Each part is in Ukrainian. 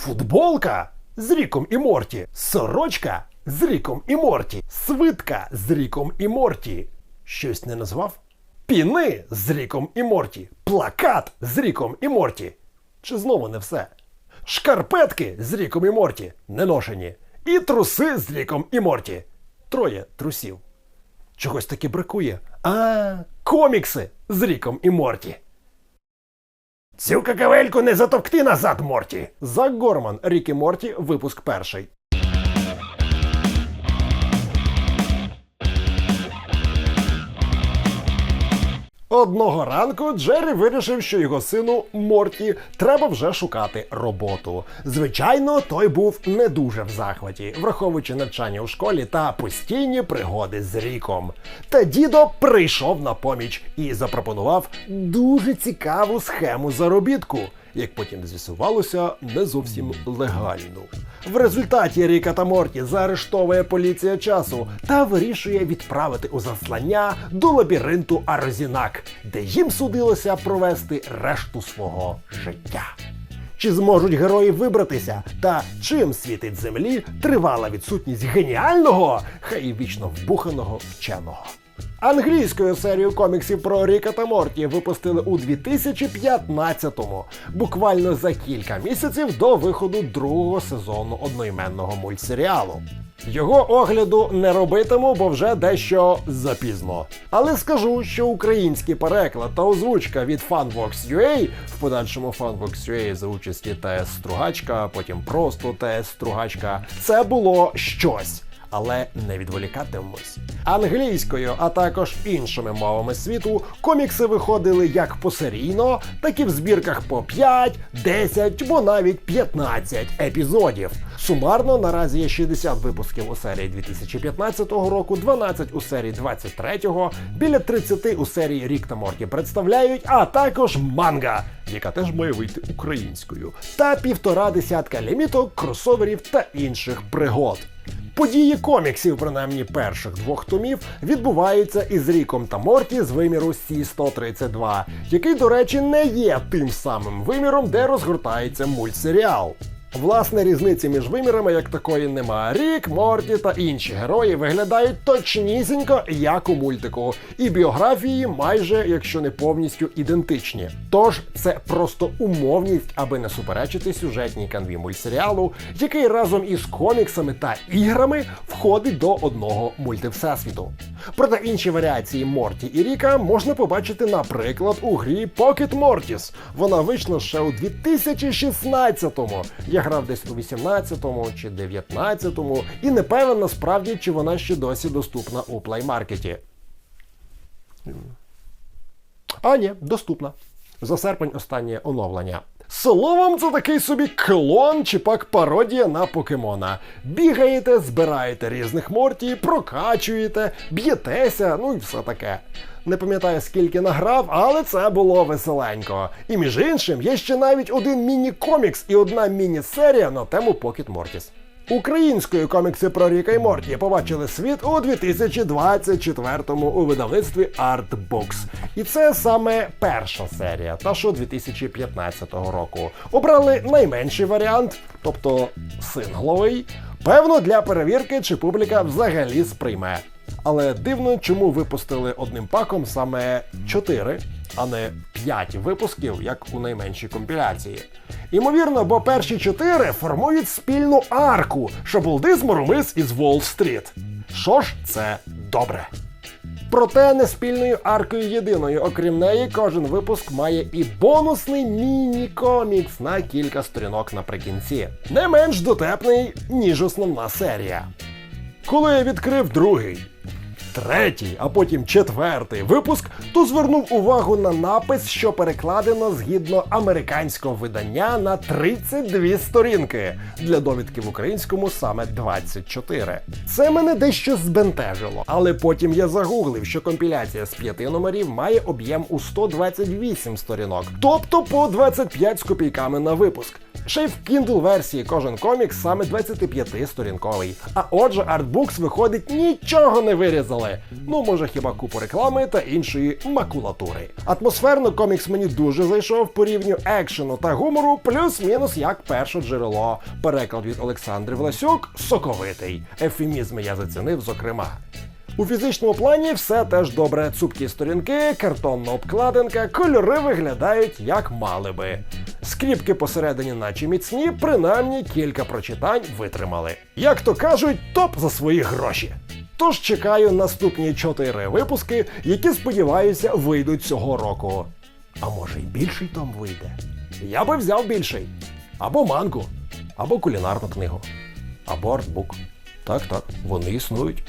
футболка з Ріком і Морті, сорочка з Ріком і Морті, свитка з Ріком і Морті. Щось не назвав? Піни з Ріком і Морті, плакат з Ріком і Морті. Чи знову не все? Шкарпетки з Ріком і Морті не ношені. І труси з Ріком і Морті. Троє трусів. Чогось таки бракує. А, комікси з Ріком і Морті. Цю какавельку не затовкти назад, Морті. Зак Горман, Рікі Морті, випуск перший. Одного ранку Джері вирішив, що його сину Морті треба вже шукати роботу. Звичайно, той був не дуже в захваті, враховуючи навчання у школі та постійні пригоди з ріком. Та дідо прийшов на поміч і запропонував дуже цікаву схему заробітку, як потім з'ясувалося, не зовсім легальну. В результаті Ріка та Морті заарештовує поліція часу та вирішує відправити у заслання до лабіринту Арзінак, де їм судилося провести решту свого життя. Чи зможуть герої вибратися? Та чим світить землі тривала відсутність геніального, хай і вічно вбуханого вченого? Англійською серію коміксів про Ріка та Морті випустили у 2015-му, буквально за кілька місяців до виходу другого сезону одноіменного мультсеріалу. Його огляду не робитиму, бо вже дещо запізно. Але скажу, що український переклад та озвучка від FunVox.ua, в подальшому FunVox.ua за участі ТС Стругачка, потім просто ТС Стругачка, це було щось але не відволікатимемось. Англійською, а також іншими мовами світу, комікси виходили як посерійно, так і в збірках по 5, 10 або навіть 15 епізодів. Сумарно наразі є 60 випусків у серії 2015 року, 12 у серії 23-го, біля 30 у серії Рік та Морті представляють, а також манга, яка теж має вийти українською, та півтора десятка ліміток, кросоверів та інших пригод. Події коміксів, принаймні перших двох томів, відбуваються із Ріком та Морті з виміру Сі-132, який, до речі, не є тим самим виміром, де розгортається мультсеріал. Власне, різниці між вимірами як такої нема. Рік, Морті та інші герої виглядають точнісінько, як у мультику, і біографії майже, якщо не повністю ідентичні. Тож це просто умовність, аби не суперечити сюжетній канві мультсеріалу, який разом із коміксами та іграми входить до одного мультивсесвіту. Проте інші варіації Морті і Ріка можна побачити, наприклад, у грі Pocket Mortis. Вона вийшла ще у 2016-му. Я грав десь у 18-му чи 19-му, і не певен насправді, чи вона ще досі доступна у плеймаркеті. А, ні, доступна. За серпень останнє оновлення. Словом, це такий собі клон чи пак пародія на покемона. Бігаєте, збираєте різних морті, прокачуєте, б'єтеся, ну і все таке. Не пам'ятаю, скільки награв, але це було веселенько. І між іншим, є ще навіть один міні-комікс і одна міні-серія на тему Pocket Mortis. Українською комікси про Ріка і Морті побачили світ у 2024-му у видавництві Artbooks. І це саме перша серія, та що 2015 року. Обрали найменший варіант, тобто сингловий, певно, для перевірки, чи публіка взагалі сприйме. Але дивно, чому випустили одним паком саме 4, а не 5 випусків, як у найменшій компіляції. Імовірно, бо перші 4 формують спільну арку Шабулдиз Моромис із Уолл-стріт. Що ж, це добре. Проте не спільною аркою єдиною, окрім неї, кожен випуск має і бонусний міні-комікс на кілька сторінок наприкінці. Не менш дотепний, ніж основна серія. Коли я відкрив другий, третій, а потім четвертий випуск, то звернув увагу на напис, що перекладено згідно американського видання на 32 сторінки. Для довідки в українському саме 24. Це мене дещо збентежило, але потім я загуглив, що компіляція з п'яти номерів має об'єм у 128 сторінок, тобто по 25 з копійками на випуск. Ще й в Kindle версії кожен комікс саме 25-сторінковий. А отже, артбукс виходить нічого не вирізали. Ну, може, хіба купу реклами та іншої макулатури. Атмосферно комікс мені дуже зайшов по рівню екшену та гумору, плюс-мінус як перше джерело. Переклад від Олександри Власюк соковитий. Ефемізми я зацінив, зокрема. У фізичному плані все теж добре. Цупкі сторінки, картонна обкладинка, кольори виглядають як мали би. Скріпки посередині, наче міцні, принаймні кілька прочитань витримали. Як то кажуть, топ за свої гроші. Тож чекаю наступні чотири випуски, які сподіваюся вийдуть цього року. А може й більший том вийде. Я би взяв більший. Або мангу, або кулінарну книгу, або артбук. Так, так, вони існують.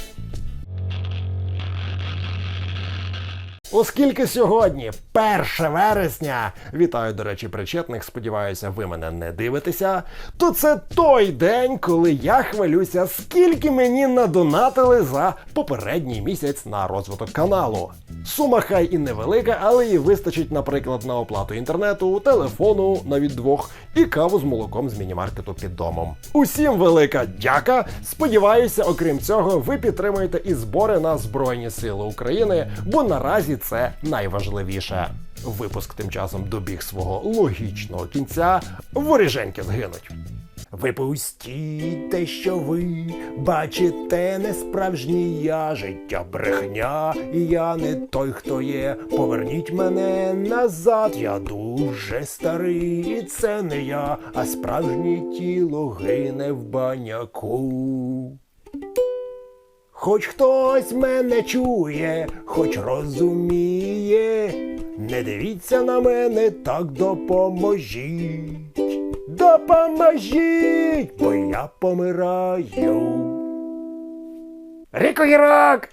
Оскільки сьогодні 1 вересня, вітаю, до речі, причетних, сподіваюся, ви мене не дивитеся, то це той день, коли я хвалюся, скільки мені надонатили за попередній місяць на розвиток каналу. Сума хай і невелика, але її вистачить, наприклад, на оплату інтернету, телефону навіть двох і каву з молоком з мінімаркету під домом. Усім велика дяка! Сподіваюся, окрім цього, ви підтримуєте і збори на Збройні Сили України, бо наразі це найважливіше. Випуск тим часом добіг свого логічного кінця. Воріженьки згинуть. Випустіть те, що ви бачите, не справжній я життя брехня, і я не той, хто є. Поверніть мене назад, я дуже старий, і це не я, а справжнє тіло гине в баняку. Хоч хтось мене чує, хоч розуміє, не дивіться на мене, так допоможіть. Допоможіть, бо я помираю. Ріко Гірок!